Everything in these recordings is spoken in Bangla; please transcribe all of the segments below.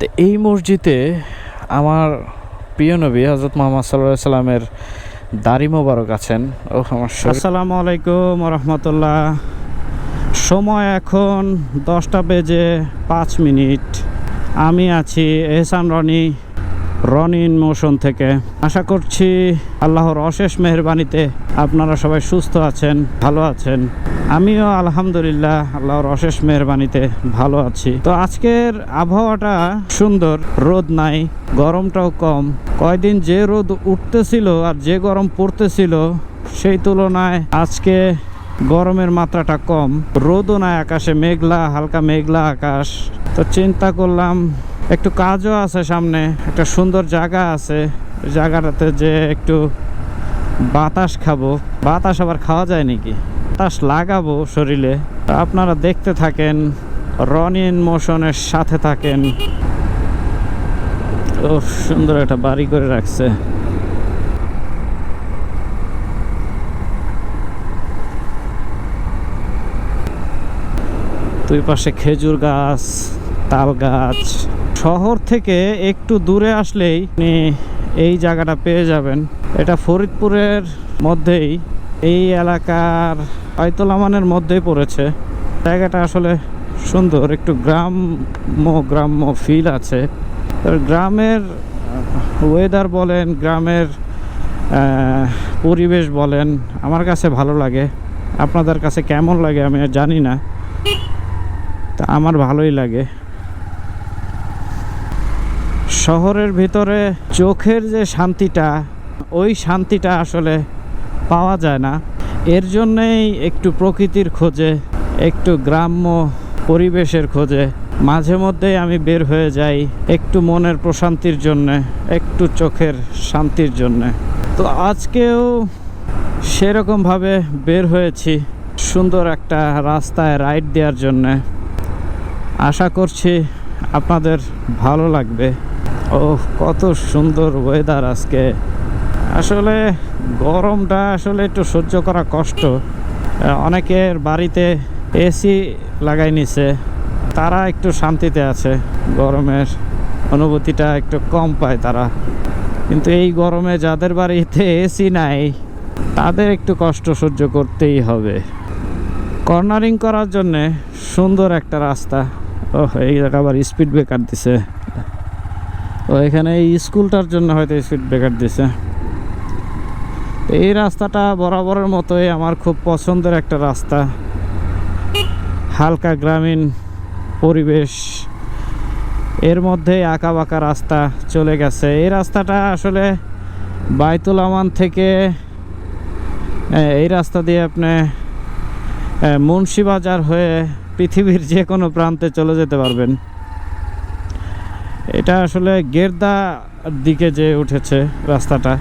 তো এই মসজিদে আমার প্রিয় নবী হজরত মোহাম্মদ সাল্লাহ সাল্লামের দাড়ি মোবারক আছেন। ও আসসালামু আলাইকুম রহমতুল্লাহ। সময় এখন দশটা বেজে পাঁচ মিনিট। আমি আছি এহসান রনি। রনিন মোশন থেকে। আশা করছি আল্লাহর অশেষ মেহরবানিতে আপনারা সবাই সুস্থ আছেন, ভালো আছেন। আমিও আলহামদুলিল্লাহ আল্লাহর অশেষ মেহরবানিতে ভালো আছি। তো আজকের আবহাওয়াটা সুন্দর, রোদ নাই, গরমটাও কম। কয়দিন যে রোদ উঠতেছিল আর যে গরম পড়তেছিল, সেই তুলনায় আজকে গরমের মাত্রাটা কম। রোদও নাই আকাশে, মেঘলা, হালকা মেঘলা আকাশ। তো চিন্তা করলাম একটু কাজও আছে সামনে, একটা সুন্দর জায়গা আছে। জায়গাটাতে যে একটু বাতাস খাব। বাতাস আবার খাওয়া যায় নাকি? বাতাস লাগাবো শরীরে। আপনারা দেখতে থাকেন, রন ইন মোশনের সাথে থাকেন। ও সুন্দর একটা বাড়ি করে রাখছে। দুই পাশে খেজুর গাছ, তাল গাছ। শহর থেকে একটু দূরে আসলেই আপনি এই জায়গাটা পেয়ে যাবেন। এটা ফরিদপুরের মধ্যেই, এই এলাকার আয়তলামানের মধ্যেই পড়েছে। জায়গাটা আসলে সুন্দর, একটু গ্রাম্য গ্রাম্য ফিল আছে। গ্রামের ওয়েদার বলেন, গ্রামের পরিবেশ বলেন, আমার কাছে ভালো লাগে। আপনাদের কাছে কেমন লাগে আমি জানি না। তা আমার ভালোই লাগে। শহরের ভিতরে চোখের যে শান্তিটা, ওই শান্তিটা আসলে পাওয়া যায় না। এর জন্যেই একটু প্রকৃতির খোঁজে, একটু গ্রাম্য পরিবেশের খোঁজে, মাঝে মধ্যেই আমি বের হয়ে যাই একটু মনের প্রশান্তির জন্যে, একটু চোখের শান্তির জন্যে। তো আজকেও সেরকমভাবে বের হয়েছি সুন্দর একটা রাস্তায় রাইড দেওয়ার জন্যে। আশা করছি আপনাদের ভালো লাগবে। ও কত সুন্দর ওয়েদার আজকে। আসলে গরমটা আসলে একটু সহ্য করা কষ্ট। অনেকের বাড়িতে এসি লাগাই নিছে। তারা একটু শান্তিতে আছে। গরমের অনুভূতিটা একটু কম পায় তারা। কিন্তু এই গরমে যাদের বাড়িতে এসি নাই, তাদের একটু কষ্ট সহ্য করতেই হবে। কর্নারিং করার জন্যে সুন্দর একটা রাস্তা। ও এই আবার স্পিড ব্রেকার দিছে। তো এখানে এই স্কুলটার জন্য হয়তো স্পিড ব্রেকার দিছে। এই রাস্তাটা বরাবরের মতোই আমার খুব পছন্দের একটা রাস্তা। হালকা গ্রামীণ পরিবেশ। এর মধ্যে আঁকা বাঁকা রাস্তা চলে গেছে। এই রাস্তাটা আসলে বাইতুল আমান থেকে এই রাস্তা দিয়ে আপনি মুন্সিবাজার হয়ে পৃথিবীর যে কোনো প্রান্তে চলে যেতে পারবেন। এটা আসলে গেরদা দিকে যে উঠেছে রাস্তাটা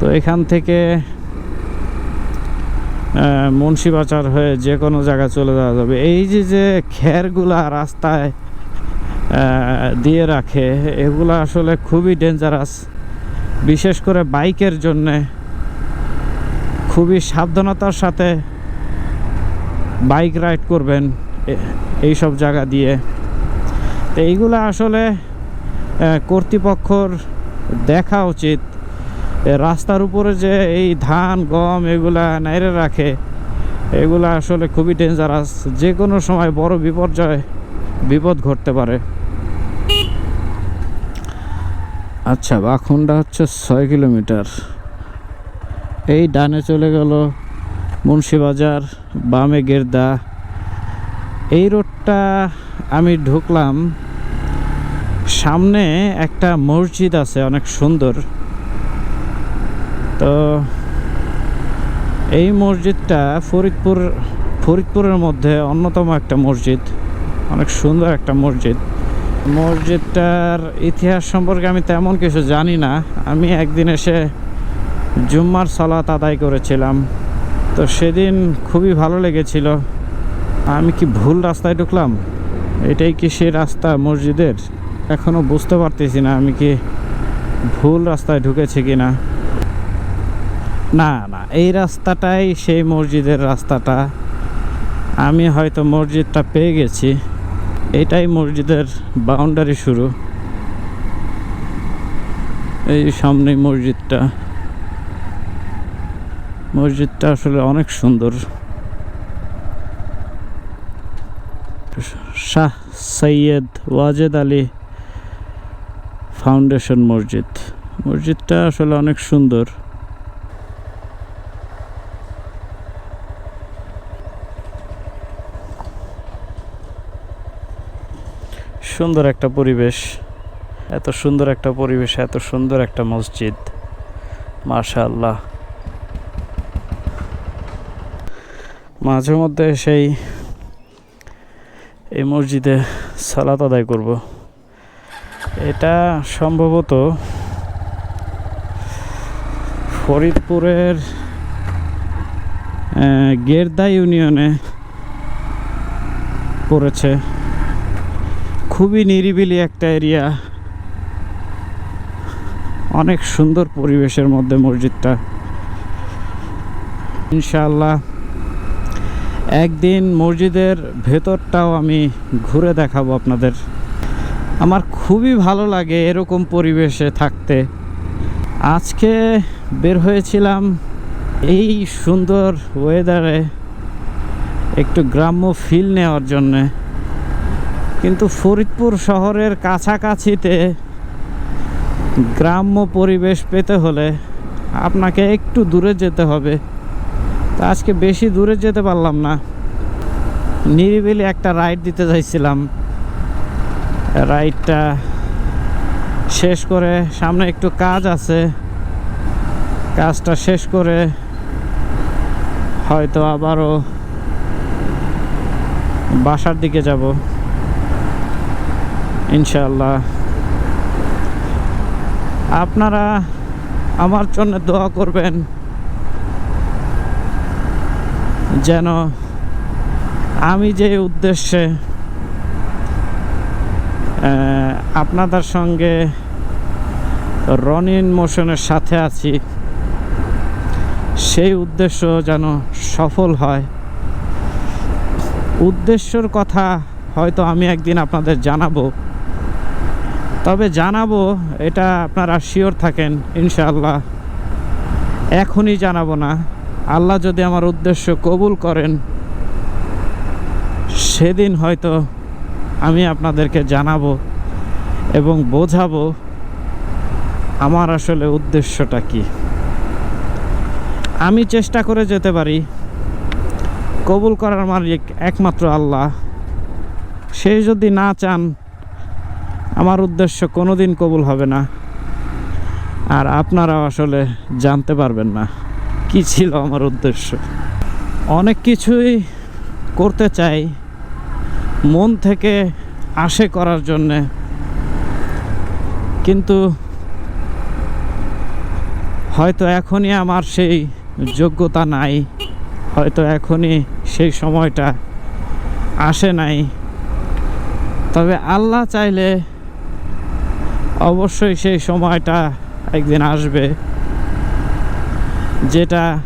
তো এখান থেকে আহ, মুন্সিবাজার হয়ে যে কোনো জায়গায় চলে যাওয়া যাবে। এই যে যে খেরগুলা রাস্তায় দিয়ে রাখে এগুলো আসলে খুবই ডেঞ্জারাস বিশেষ করে বাইকের জন্যে খুবই সাবধানতার সাথে বাইক রাইড করবেন এ- এই সব জায়গা দিয়ে। এইগুলো আসলে কর্তৃপক্ষর দেখা উচিত। রাস্তার উপরে যে এই ধান, গম এগুলা নাইরে রাখে, এগুলা আসলে খুবই ডেঞ্জারাস যে কোনো সময় বড় বিপর্যয়, বিপদ ঘটতে পারে। আচ্ছা বাখুন্ডা হচ্ছে ছয় কিলোমিটার। এই ডানে চলে গেল মুন্সিবাজার, বামে গেরদা। এই রোডটা আমি ঢুকলাম। সামনে একটা মসজিদ আছে, অনেক সুন্দর। তো এই মসজিদটা ফরিদপুর, ফরিদপুরের মধ্যে অন্যতম একটা মসজিদ। অনেক সুন্দর একটা মসজিদ। মসজিদটার ইতিহাস সম্পর্কে আমি তেমন কিছু জানি না। আমি একদিন এসে জুম্মার সালাত আদায় করেছিলাম। তো সেদিন খুবই ভালো লেগেছিল। আমি কি ভুল রাস্তায় ঢুকলাম? এটাই কি সেই রাস্তা মসজিদের? এখনও বুঝতে পারতেছি না আমি কি ভুল রাস্তায় ঢুকেছি কি না না না এই রাস্তাটাই সেই মসজিদের রাস্তাটা। আমি হয়তো মসজিদটা পেয়ে গেছি। এটাই মসজিদের বাউন্ডারি শুরু। এই সামনে মসজিদটা। মসজিদটা আসলে অনেক সুন্দর। শাহ সৈয়দ ওয়াজেদ আলী ফাউন্ডেশন মসজিদ। মসজিদটা আসলে অনেক সুন্দর। সুন্দর একটা পরিবেশ। এত সুন্দর একটা পরিবেশ, এত সুন্দর একটা মসজিদ। মাশাআল্লাহ। মাঝে মধ্যে সেই এই মসজিদে সালাত আদায় করব। এটা সম্ভবত ফরিদপুরের গেরদা ইউনিয়নে পড়েছে। খুবই নিরিবিলি একটা এরিয়া। অনেক সুন্দর পরিবেশের মধ্যে মসজিদটা। ইনশাআল্লাহ একদিন মসজিদের ভেতরটাও আমি ঘুরে দেখাবো আপনাদের। আমার খুবই ভালো লাগে এরকম পরিবেশে থাকতে। আজকে বের হয়েছিলাম এই সুন্দর ওয়েদারে একটু গ্রাম্য ফিল নেওয়ার জন্যে। কিন্তু ফরিদপুর শহরের কাছাকাছিতে গ্রাম্য পরিবেশ পেতে হলে আপনাকে একটু দূরে যেতে হবে। তা আজকে বেশি দূরে যেতে পারলাম না। নিরিবিলি একটা রাইড দিতে চাইছিলাম রাইডটা শেষ করে সামনে একটু কাজ আছে। কাজটা শেষ করে হয়তো আবারও বাসার দিকে যাব। ইনশাল্লাহ আপনারা আমার জন্য দোয়া করবেন। যেন আমি যে উদ্দেশ্যে আপনাদের সঙ্গে রনিন মোশনের সাথে আছি, সেই উদ্দেশ্য যেন সফল হয়। উদ্দেশ্যর কথা হয়তো আমি একদিন আপনাদের জানাব। তবে জানাব, এটা আপনারা শিওর থাকেন, ইনশাআল্লাহ। এখনই জানাব না। আল্লাহ যদি আমার উদ্দেশ্য কবুল করেন, সেদিন হয়তো আমি আপনাদেরকে জানাব এবং বোঝাবো আমার আসলে উদ্দেশ্যটা কি। আমি চেষ্টা করে যেতে পারি, কবুল করার মালিক একমাত্র আল্লাহ। সে যদি না চান, আমার উদ্দেশ্য কোনোদিন কবুল হবে না। আর আপনারাও আসলে জানতে পারবেন না। কি ছিল আমার উদ্দেশ্য? অনেক কিছুই করতে চাই, মন থেকে আসে করার জন্যে। কিন্তু হয়তো এখনই আমার সেই যোগ্যতা নাই, হয়তো এখনই সেই সময়টা আসে নাই। তবে আল্লাহ চাইলে অবশ্যই সেই সময়টা একদিন আসবে। যেটা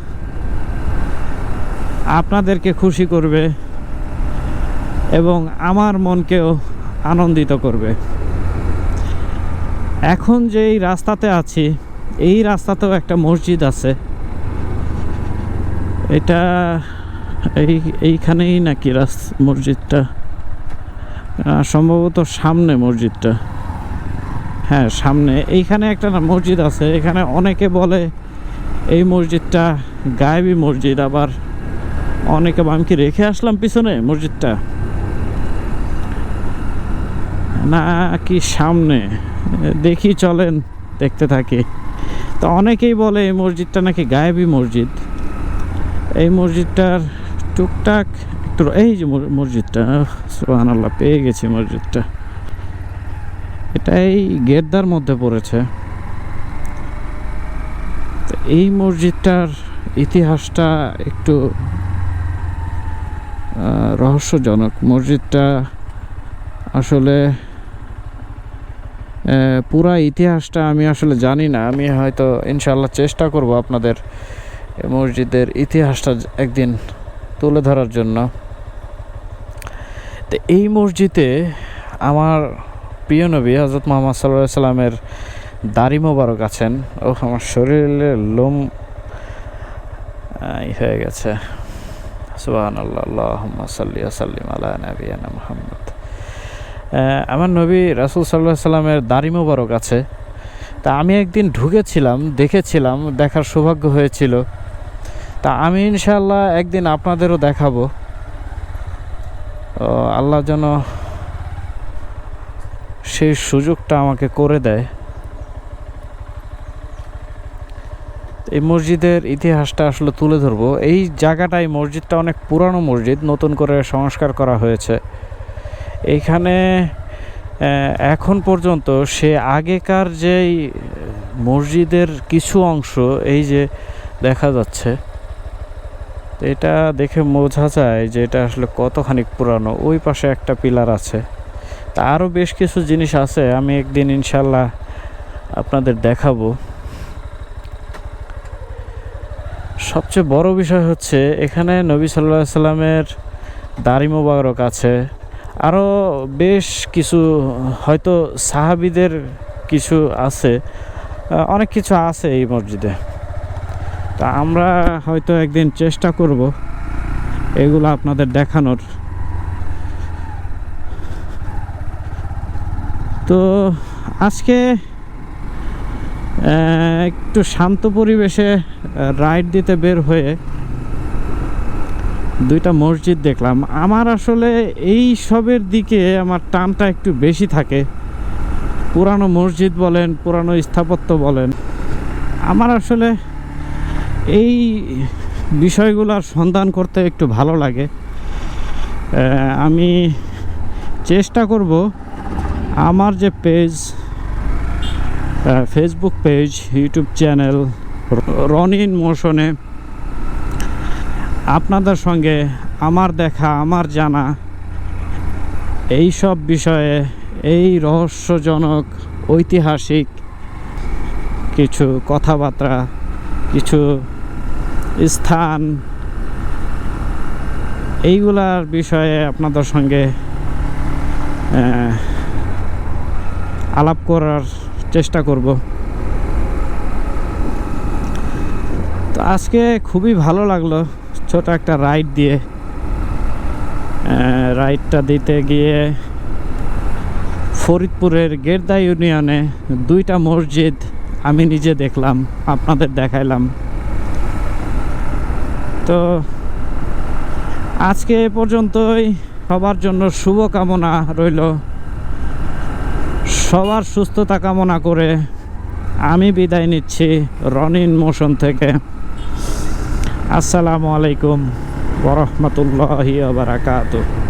আপনাদেরকে খুশি করবে এবং আমার মনকেও আনন্দিত করবে। এখন যেই রাস্তাতে আছি, এই রাস্তাতেও একটা মসজিদ আছে। এটা এই, এইখানেই নাকি রাস, মসজিদটা। সম্ভবত সামনে মসজিদটা। হ্যাঁ সামনে। এইখানে একটা মসজিদ আছে। এখানে অনেকে বলে এই মসজিদটা গায়েবী মসজিদ, আবার অনেকে আমি রেখে আসলাম পিছনে মসজিদটা? না, কি সামনে? দেখি চলেন, দেখতে থাকি। তো অনেকেই বলে এই মসজিদটা নাকি গায়েবী মসজিদ। এই মসজিদটার টুকটাক একটু এই যে মসজিদটা সোহান আল্লাহ পেয়ে গেছি মসজিদটা। এটাই গেরদার মধ্যে পড়েছে। এই মসজিদটার ইতিহাসটা একটু রহস্যজনক। মসজিদটা আসলে পুরা ইতিহাসটা আমি আসলে জানি না। আমি হয়তো ইনশাল্লাহ চেষ্টা করব আপনাদের মসজিদের ইতিহাসটা একদিন তুলে ধরার জন্য। তো এই মসজিদে আমার প্রিয় নবী হজরত মোহাম্মদ সাল্লাহ সাল্লামের দাড়ি মোবারক আছেন। ও আমার শরীরের লোম হয়ে গেছে। সুবাহান আল্লাহ আল্লাহ সাল্লি সাল্লিম নবীনা মোহাম্মদ। আমার নবী রাসুল সাল্লাহ সাল্লামের দাড়ি মোবারক আছে। তা আমি একদিন ঢুকেছিলাম, দেখেছিলাম, দেখার সৌভাগ্য হয়েছিল। তা আমি ইনশাল্লাহ একদিন আপনাদেরও দেখাবো। আল্লাহ যেন সেই সুযোগটা আমাকে করে দেয়। এই মসজিদের ইতিহাসটা আসলে তুলে ধরবো। এই জায়গাটা, এই মসজিদটা অনেক পুরানো মসজিদ, নতুন করে সংস্কার করা হয়েছে। এইখানে এখন পর্যন্ত সে আগেকার যেই মসজিদের কিছু অংশ, এই যে দেখা যাচ্ছে, এটা দেখে বোঝা যায় যে এটা আসলে কতখানি পুরানো। ওই পাশে একটা পিলার আছে। তা আরও বেশ কিছু জিনিস আছে, আমি একদিন ইনশাল্লাহ আপনাদের দেখাবো। সবচেয়ে বড় বিষয় হচ্ছে এখানে নবী সাল্লাহ সাল্লামের দাড়ি মোবারক আছে। আরও বেশ কিছু হয়তো সাহাবিদের কিছু আছে অনেক কিছু আছে এই মসজিদে। তা আমরা হয়তো একদিন চেষ্টা করব এগুলো আপনাদের দেখানোর। তো আজকে একটু শান্ত পরিবেশে রাইড দিতে বের হয়ে দুইটা মসজিদ দেখলাম। আমার আসলে এই সবের দিকে আমার টানটা একটু বেশি থাকে। পুরানো মসজিদ বলেন, পুরানো স্থাপত্য বলেন। আমার আসলে এই বিষয়গুলোর সন্ধান করতে একটু ভালো লাগে। আমি চেষ্টা করব আমার যে page Facebook page YouTube channel Ronin মোশনে আপনাদের সঙ্গে আমার দেখা, আমার জানা এই সব বিষয়ে এই রহস্যজনক, ঐতিহাসিক কিছু কথাবার্তা, কিছু স্থান, এইগুলার বিষয়ে আপনাদের সঙ্গে আলাপ করার চেষ্টা করব। তো আজকে খুবই ভালো লাগল ছোট একটা রাইড দিয়ে। রাইডটা দিতে গিয়ে ফরিদপুরের গেরদা ইউনিয়নে দুইটা মসজিদ আমি নিজে দেখলাম, আপনাদের দেখাইলাম। তো আজকে এ পর্যন্তই, সবার জন্য শুভকামনা রইল। সবার সুস্থতা কামনা করে আমি বিদায় নিচ্ছি রনিন মোশন থেকে। আসসালামু আলাইকুম ওরহমতুল্লাহ বারাকাতুহ।